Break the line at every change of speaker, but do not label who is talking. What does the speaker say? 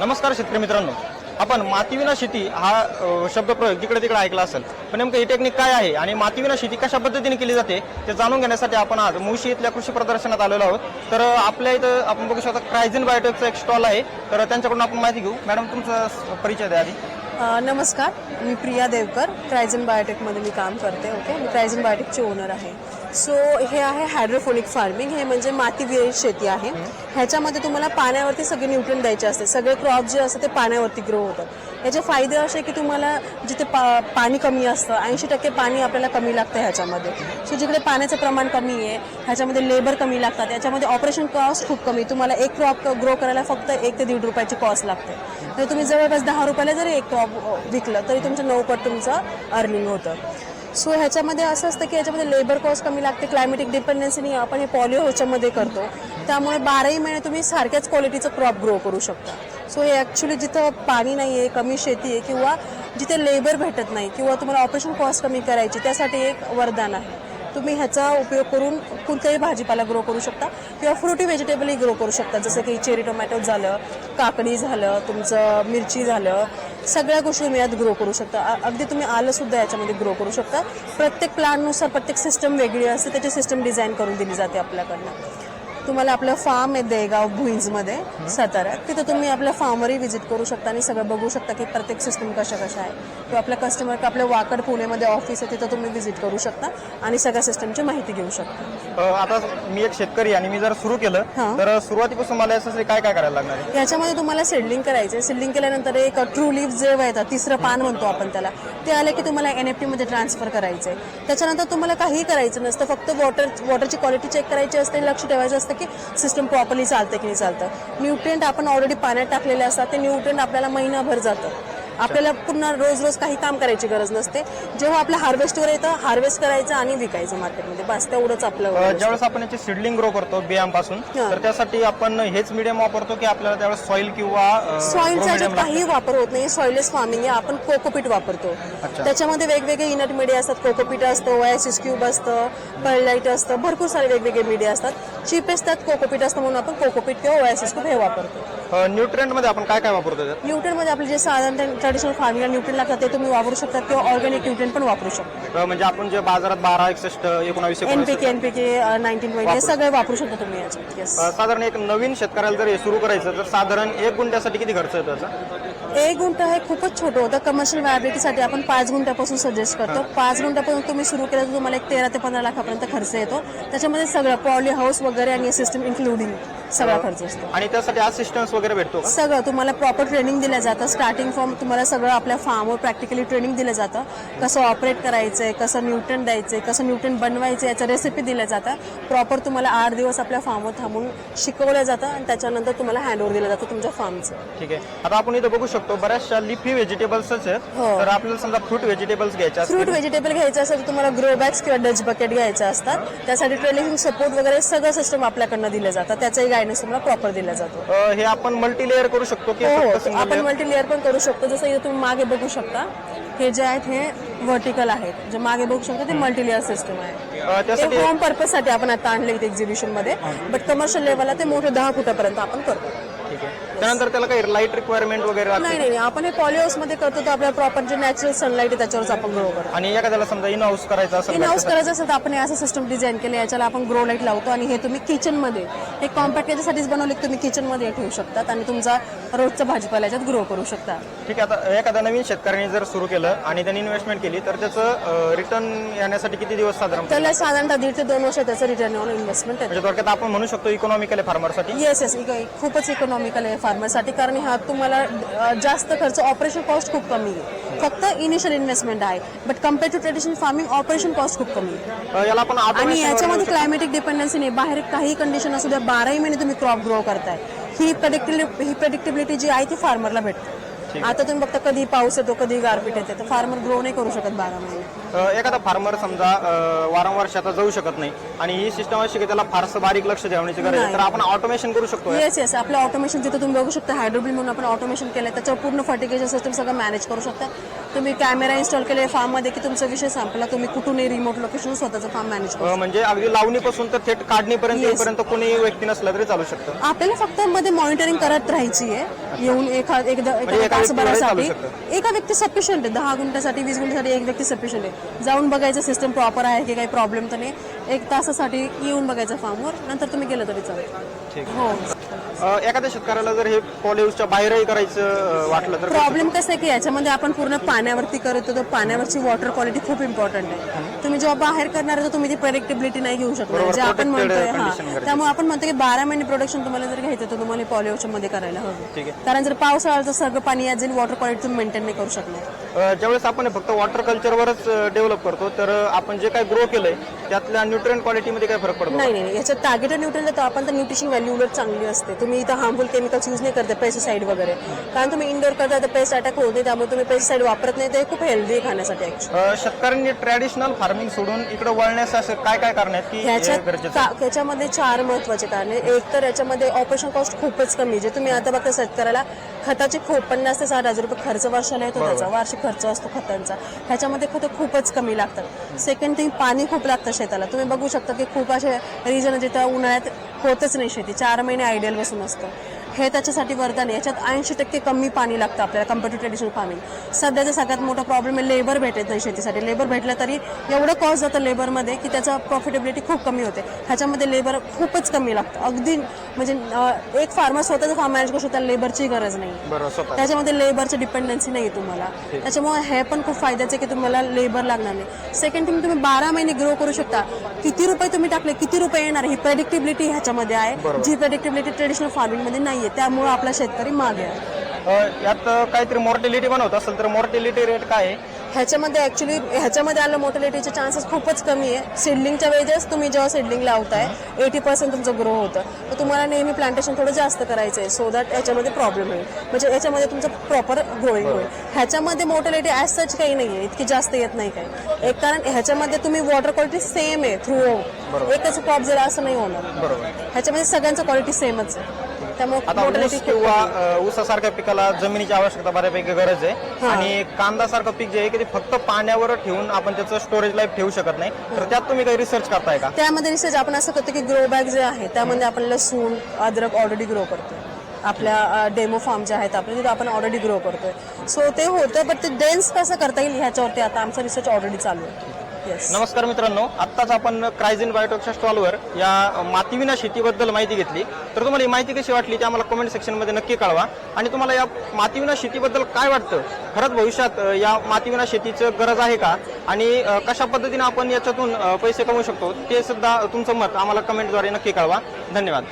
नमस्कार शेतकरी मित्रांनो. आपण मातीविना शेती हा शब्द शब्दप्रयोग जिकडे तिकडे ऐकला असेल. पण नेमकं ही टेक्निक काय आहे आणि मातीविना शेती कशा पद्धतीने केली जाते ते जाणून घेण्यासाठी आपण आज मुळशी इथल्या कृषी प्रदर्शनात आलेलो आहोत. तर आपल्या इथं आपण बघू शकता क्रायझिन बायोटेकचा एक स्टॉल आहे. तर त्यांच्याकडून आपण माहिती घेऊ. मॅडम तुमचा परिचय द्या आधी.
नमस्कार. मी प्रिया देवकर. क्रायझन बायोटेकमध्ये मी काम करते ओके? मी क्रायझन बायोटेकची ओनर आहे. सो हे आहे हायड्रोफोनिक फार्मिंग हे म्हणजे माती विरहित शेती आहे. ह्याच्यामध्ये तुम्हाला पाण्यावरती सगळे न्यूट्रन द्यायचे असते सगळे क्रॉप जे असते ते पाण्यावरती ग्रो होतात. याचे फायदे असे की तुम्हाला जिथे पा पाणी कमी असतं ऐंशी टक्के पाणी आपल्याला कमी लागतं ह्याच्यामध्ये. सो जिकडे पाण्याचं प्रमाण कमी आहे ह्याच्यामध्ये लेबर कमी लागतात. याच्यामध्ये ऑपरेशन कॉस्ट खूप कमी. तुम्हाला एक क्रॉप ग्रो करायला फक्त एक ते दीड रुपयाची कॉस्ट लागते. तर तुम्ही जवळपास दहा रुपयाला जरी एक क्रॉप विकलं तरी तुमचं नऊ पट तुमचं अर्निंग होतं. सो ह्याच्यामध्ये असं असतं की याच्यामध्ये लेबर कॉस्ट कमी लागते क्लायमेटिक डिपेंडन्सीनी आपण हे पॉलिओ ह्याच्यामध्ये करतो. त्यामुळे बाराही महिने तुम्ही सारख्याच क्वालिटीचं क्रॉप ग्रो करू शकता. सो हे ॲक्च्युली जिथं पाणी नाही आहे कमी शेती आहे किंवा जिथे लेबर भेटत नाही किंवा तुम्हाला ऑपरेशन कॉस्ट कमी करायची त्यासाठी एक वरदान आहे. तुम्ही ह्याचा उपयोग करून कोणत्याही भाजीपाला ग्रो करू शकता किंवा फ्रुटी व्हेजिटेबलही ग्रो करू शकता. जसं की चेरी टोमॅटो झालं काकडी झालं तुमचं मिरची झालं सगळ्या गोष्टी तुम्ही यात ग्रो करू शकता. अगदी तुम्ही आलंसुद्धा याच्यामध्ये ग्रो करू शकता. प्रत्येक प्लॅननुसार प्रत्येक सिस्टम वेगळी असते त्याची सिस्टम डिझाईन करून दिली जाते आपल्याकडनं. तुम्हाला आपलं फार्म आहे देगाव भुईंजमध्ये साताऱ्यात तिथं तुम्ही आपल्या फार्मवरही व्हिजिट करू शकता आणि सगळं बघू शकता की प्रत्येक सिस्टम कशा कशा आहे. किंवा आपल्या कस्टमर आपल्या वाकड पुणेमध्ये ऑफिस आहे तिथं तुम्ही व्हिजिट करू शकता आणि सगळ्या सिस्टमची माहिती घेऊ शकता.
आता मी एक शेतकरी आहे आणि मी जर सुरू केलं. तर सुरुवातीपासून मला काय काय करायला लागणार आहे?
याच्यामध्ये तुम्हाला सेडलिंग करायचं सेडलिंग केल्यानंतर एक ट्रू लिव्ह जे येतात तिसरं पान म्हणतो आपण त्याला ते आले की तुम्हाला एन एफमध्ये ट्रान्सफर करायचं आहे त्याच्यानंतर तुम्हाला काहीही करायचं नसतं फक्त वॉटर वॉटरची क्वालिटी चेक करायची असते लक्ष ठेवायचं असतं की सिस्टम प्रॉपरली चालतं की नाही चालतं. न्यूट्रियंट आपण ऑलरेडी पाण्यात टाकलेले असतात ते न्यूट्रियंट आपल्याला महिनाभर जातं. आपल्याला पुन्हा रोज रोज काही काम करायची गरज नसते. जेव्हा आपल्या हार्वेस्टवर येतं हार्वेस्ट करायचं आणि विकायचं मार्केटमध्ये बस तेवढंच आपलं
ज्यावेळेस आपण याची सिडलिंग ग्रो करतो बियांपासून. तर त्यासाठी आपण हेच मीडियम वापरतो की आपल्याला त्यावेळेस सॉइल किंवा
सॉइलचा काही वापर होत नाही सॉइलेस फार्मिंग आहे आपण कोकोपीट वापरतो. त्याच्यामध्ये वेगवेगळे इनट मीडिया असतात. कोकोपीट असतं ओएसिस क्यूब असतं पर्लाईट असतं भरपूर सारे वेगवेगळे मीडिया असतात. चीपेस्ट त्यात कोकोपीट असतं म्हणून आपण कोकोपीट किंवा ओएसिस क्यूब हे वापरतो.
न्यूट्रिएंटमध्ये आपण काय काय वापरतो त्यात
न्यूट्रनमध्ये आपले जे साधारण ट्रेडिशनल फार्मिंगला न्यूट्रन लागतात ते तुम्ही वापरू शकता. किंवा ऑर्गॅनिक न्यूट्रन पण वापरू शकता.
अ, म्हणजे आपण जे बाजारात बारा एकसष्ट एकोणावीस एकोणीस
एनपीके एनपीके नाईन्टीन ट्वेंटी हे सगळे वापरू शकता तुम्ही याच्यात येस
साधारण एक नवीन शेतकऱ्याला जर हे सुरू करायचं तर साधारण एक गुंठ्यासाठी किती खर्च येतो त्याचा
एक गुंठ हे खूपच छोटं होतं. कमर्शियल व्हायबिलिटीसाठी आपण पाच गुंठ्यापासून सजेस्ट करतो. पाच गुंठ्यापासून तुम्ही सुरू केलं तर तुम्हाला एक तेरा ते पंधरा लाखापर्यंत खर्च येतो. त्याच्यामध्ये सगळं पॉली हाऊस वगैरे आणि सिस्टम इन्क्लुडिंग सगळा खर्च असतो.
आणि त्यासाठी असिस्टन्स वगैरे भेटतो का?
सगळं तुम्हाला प्रॉपर ट्रेनिंग दिलं जातं. स्टार्टिंग फ्रॉम तुम्हाला सगळं आपल्या फार्मवर प्रॅक्टिकली ट्रेनिंग दिलं जातं. कसं ऑपरेट करायचंय कसं न्यूट्रन द्यायचंय कसं न्यूट्रन बनवायचं याचं रेसिपी दिलं जातं. प्रॉपर तुम्हाला आठ दिवस आपल्या फार्मवर थांबून शिकवलं जातं आणि त्याच्यानंतर तुम्हाला हँडओव्हर दिलं जातं तुमच्या फार्मचं
ठीक आहे. आता आपण इथं बघू शकतो बऱ्याचशा लिफी व्हेजिटेबल्स आहेत.
हो.
तर आपल्याला समजा फ्रूट व्हेजिटेबल्स घ्यायचे असतील.
फ्रूट व्हेजिटेबल घ्यायचं असेल तर तुम्हाला ग्रो बॅग्स किंवा डच बकेट घ्यायचे असतात. त्यासाठी ट्रेनिंग सपोर्ट वगैरे सगळं सिस्टम आपल्याकडनं दिलं जातं. त्याचाही गायडन्स तुम्हाला प्रॉपर दिला जातो.
हे आपण मल्टी लेअर करू शकतो की
हो
फक्त
हो
single
आपण
layer?
मल्टी लेअर पण करू शकतो. जसं इथे तुम्ही मागे बघू शकता हे जे आहेत हे व्हर्टिकल आहेत. जे मागे बघू शकता ते मल्टी लेअर सिस्टम आहे.
अ,
ते
त्यासाठी
होम पर्पजसाठी आपण आता आणले इथे एक्झिबिशनमध्ये. बट कमर्शियल लेवलला ते मोठे दहा फुटापर्यंत आपण करतो.
त्यानंतर त्याला काही लाइट रिक्वायरमेंट वगैरे लागते?
नाही नाही. आपण हे पॉलिहाऊसमध्ये करतो तर आपल्याला प्रॉपर जे नॅचरल सनलाईट आहे त्याच्यावरच आपण ग्रो करतो.
आणि एखाद्याला समजा इन हाऊस करायचं असेल
इन हाऊस करायचं असेल तर आपण हे असं सिस्टम डिझाईन केलं याच्याला आपण ग्रो लाइट लावतो आणि हे तुम्ही किचनमध्ये हे कॉम्पॅक्ट याच्यासाठीच बनवले की तुम्ही किचनमध्ये ठेवू शकतात आणि तुमचा रोजचा भाजीपाला याच्यात ग्रो करू शकता.
ठीक आहे आता एखाद्या नवीन शेतकऱ्याने जर सुरू केलं आणि त्यांनी इन्व्हेस्टमेंट केली तर त्याचं रिटर्न येण्यासाठी किती दिवस साधारण
त्याला साधारणतः दीड ते दोन वर्ष त्याचं रिटर्न ऑन इन्व्हेस्टमेंट
म्हणजे थोडक्यात आपण म्हणू शकतो इकॉनॉमिकल आहे फार्मरसाठी
येस येस खूपच इकॉनॉमिकल आहे फार्मरसाठी कारण ह्यात तुम्हाला जास्त खर्च ऑपरेशन कॉस्ट खूप कमी आहे. फक्त इनिशियल इन्व्हेस्टमेंट आहे but compare to traditional farming operation cost खूप कमी आहे.
याला आपण
आणि याच्यामध्ये क्लायमेटिक डिपेंडन्सी नाही. बाहेर काही कंडिशन असू द्या बाराही महिने तुम्ही क्रॉप ग्रो करताय. ही प्रेडिक्टिबिलिटी ही प्रेडिक्टिबिलिटी जी आहे ती फार्मरला भेटते. आता तुम्ही बघता कधी पाऊस येतो कधी गारपीट येते तर फार्मर ग्रो नाही करू शकत बारा महिने
एखादा फार्मर समजा अ, वारंवार शेतात जाऊ शकत नाही आणि ही सिस्टम अशी की त्याला फारसं बारीक लक्ष ठेवण्याची गरज आहे. तर आपण ऑटोमेशन करू शकतो
येस येस आपलं ऑटोमेशन तिथं तुम्ही बघू शकता हायड्रोबिल म्हणून आपण ऑटोमेशन केलंय त्याच्यावर पूर्ण फर्टिगेशन सिस्टम सगळं मॅनेज करू शकता. तुम्ही कॅमेरा इन्स्टॉल केले फार्ममध्ये की तुमचा विषय संपला तुम्ही कुठूनही रिमोट लोकेशन स्वतःचं फार्म मॅनेज करू
अ, म्हणजे अगदी लावणीपासून तर थेट काढणीपर्यंत. येईपर्यंत कोणी व्यक्ती नसला तरी चालू शकतं.
आपल्याला फक्त मध्ये मॉनिटरिंग करत राहायची आहे येऊन एका एकदा
म्हणजे
एका तासभरासाठी व्यक्ती सफिशियंट आहे. दहा गुंठ्यासाठी वीस गुंठ्यासाठी एक व्यक्ती सफिशियंट आहे. जाऊन बघायचं सिस्टम प्रॉपर आहे की काही प्रॉब्लेम तर नाही. एक तासासाठी येऊन बघायचं फार्मवर नंतर तुम्ही गेलं तरी चालेल हो.
एखाद्या शेतकऱ्याला जर हे पॉलिहाऊसच्या बाहेरही करायचं वाटलं तर
प्रॉब्लेम कसं आहे की याच्यामध्ये आपण पूर्ण पाण्यावरती करतो तर पाण्यावरची वॉटर क्वालिटी खूप इम्पॉर्टंट आहे. तुम्ही जेव्हा बाहेर करणार तर तुम्ही ती प्रेडिक्टेबिलिटी नाही घेऊ शकणार. जे आपण म्हणतोय हा. त्यामुळे आपण म्हणतो की बारा महिने प्रोडक्शन तुम्हाला जर घ्यायचं तर तुम्हाला पॉल्युशनमध्ये करायला हवं. कारण जर पावसाळा तर सगळं पाणी यात जाईल वॉटर क्वालिटी तुम्ही मेंटेन नाही करू शकणार.
ज्यावेळेस आपण फक्त वॉटर कल्चरवरच डेव्हलप करतो तर आपण जे काही ग्रो केलंय त्यातल्या न्यूट्रिएंट क्वालिटीमध्ये काय फरक पडतो
नाही नाही. याच्यात टार्गेटेड तर आपण तर न्यूट्रिशन व्हॅल्यू उलट चांगली असते. तुम्ही इथं हार्मफुल केमिकल्स यूज नाही करते पेस्टिसाइड वगैरे. कारण तुम्ही इंडोर करता तर पेस्ट अटॅक होत नाही त्यामुळे तुम्ही पेस्टिसाइड वापरत नाही. ते खूप हेल्दी खाण्यासाठी
अ, शेतकऱ्यांनी ट्रॅडिशनल फार्मिंग सोडून इकडे वळण्यास असं काय काय करण्यात की हे
ह्याच्यात
गरजेचं आहे?
का- त्याच्यामध्ये चार महत्त्वाचे कारण आहे एक तर याच्यामध्ये ऑपरेशन कॉस्ट खूपच कमी जे तुम्ही आता बघता शेतकऱ्याला खताचे खूप पन्नास ते साठ हजार रुपये खर्च वर्षाला येतो त्याचा. वार्षिक खर्च असतो खतांचा. ह्याच्यामध्ये खतं खूपच कमी लागतात. सेकंड थिंग पाणी खूप लागतं शेताला. तुम्ही बघू शकता की खूप असे रिजन जिथं उन्हाळ्यात होतच नाही शेती. चार महिने आयडियल बसून असतं. हे त्याच्यासाठी वरदान आहे. याच्यात ऐंशी टक्के कमी पाणी लागतं आपल्याला कंपेअर टू ट्रेडिशनल फार्मिंग सध्याचा सगळ्यात मोठा प्रॉब्लेम आहे लेबर भेटत नाही शेतीसाठी. लेबर भेटलं तरी एवढं कॉस्ट जातं लेबरमध्ये की त्याचा प्रॉफिटेबिलिटी खूप कमी होते. ह्याच्यामध्ये लेबर खूपच कमी लागतं. अगदी म्हणजे एक फार्मर स्वतःचा फार्म मॅनेज करू शकतो लेबरची गरज नाही. त्याच्यामध्ये लेबरची डिपेंडन्सी नाही तुम्हाला. त्याच्यामुळे हे पण खूप फायद्याचं आहे की तुम्हाला लेबर लागणार नाही. सेकंड थिंग तुम्ही बारा महिने ग्रो करू शकता. किती रुपये तुम्ही टाकले किती रुपये येणार? ही प्रेडिक्टेबिलिटी ह्याच्यामध्ये आहे. जी प्रेडिक्टेबिलिटी ट्रेडिशनल फार्मिंगमध्ये नाहीये त्यामुळे आपला शेतकरी मागे आहे.
यात काहीतरी मॉर्टिलिटी पण होत असेल तर मॉर्टिलिटी रेट काय आहे?
ह्याच्यामध्ये ऍक्च्युली ह्याच्यामध्ये आलं मोटिलिटीचे चान्सेस खूपच कमी आहे. सिडलिंगच्या वेळेस तुम्ही जेव्हा सिडलिंग लावताय एटी पर्सेंट तुमचं ग्रो होतं. तर तुम्हाला नेहमी प्लांटेशन थोडं जास्त करायचं आहे सो दॅट याच्यामध्ये प्रॉब्लेम होईल. म्हणजे याच्यामध्ये तुमचं प्रॉपर ग्रोईंग होईल. ह्याच्यामध्ये मोटिलिटी ॲज सच काही नाही आहे इतकी जास्त येत नाही काही. एक कारण ह्याच्यामध्ये तुम्ही वॉटर क्वालिटी सेम आहे थ्रू एकच क्रॉप जर असं नाही होणार
बरोबर.
ह्याच्यामध्ये सगळ्यांचं क्वालिटी सेमच आहे.
आता ऊस किंवा ऊसासारख्या पिकाला जमिनीची आवश्यकता बऱ्यापैकी गरज आहे. आणि कांदासारखं पीक जे आहे की ते फक्त पाण्यावर ठेवून आपण त्याचं स्टोरेज लाईफ ठेवू शकत नाही. तर त्यात तुम्ही काही रिसर्च करताय का?
त्यामध्ये रिसर्च आपण असं करतो की ग्रो बॅग जे आहे त्यामध्ये आपण लसूण अद्रक ऑलरेडी ग्रो करतो आपल्या डेमो फार्म जे आहेत आपले तिथे आपण ऑलरेडी ग्रो करतोय. सो ते होतं बट ते डेन्स कसं करता येईल ह्याच्यावरती आता आमचा रिसर्च ऑलरेडी चालू आहे.
नमस्कार मित्रांनो आत्ताच आपण क्रायझिन बायोटेकच्या स्टॉलवर या मातीविना शेतीबद्दल माहिती घेतली. तर तुम्हाला ही माहिती कशी वाटली ते आम्हाला कमेंट सेक्शनमध्ये नक्की कळवा. आणि तुम्हाला या मातीविना शेतीबद्दल काय वाटतं? खरंच भविष्यात या मातीविना शेतीचं गरज आहे का? आणि कशा पद्धतीने आपण याच्यातून पैसे कमवू शकतो? ते सुद्धा तुमचं मत आम्हाला कमेंटद्वारे नक्की कळवा. धन्यवाद.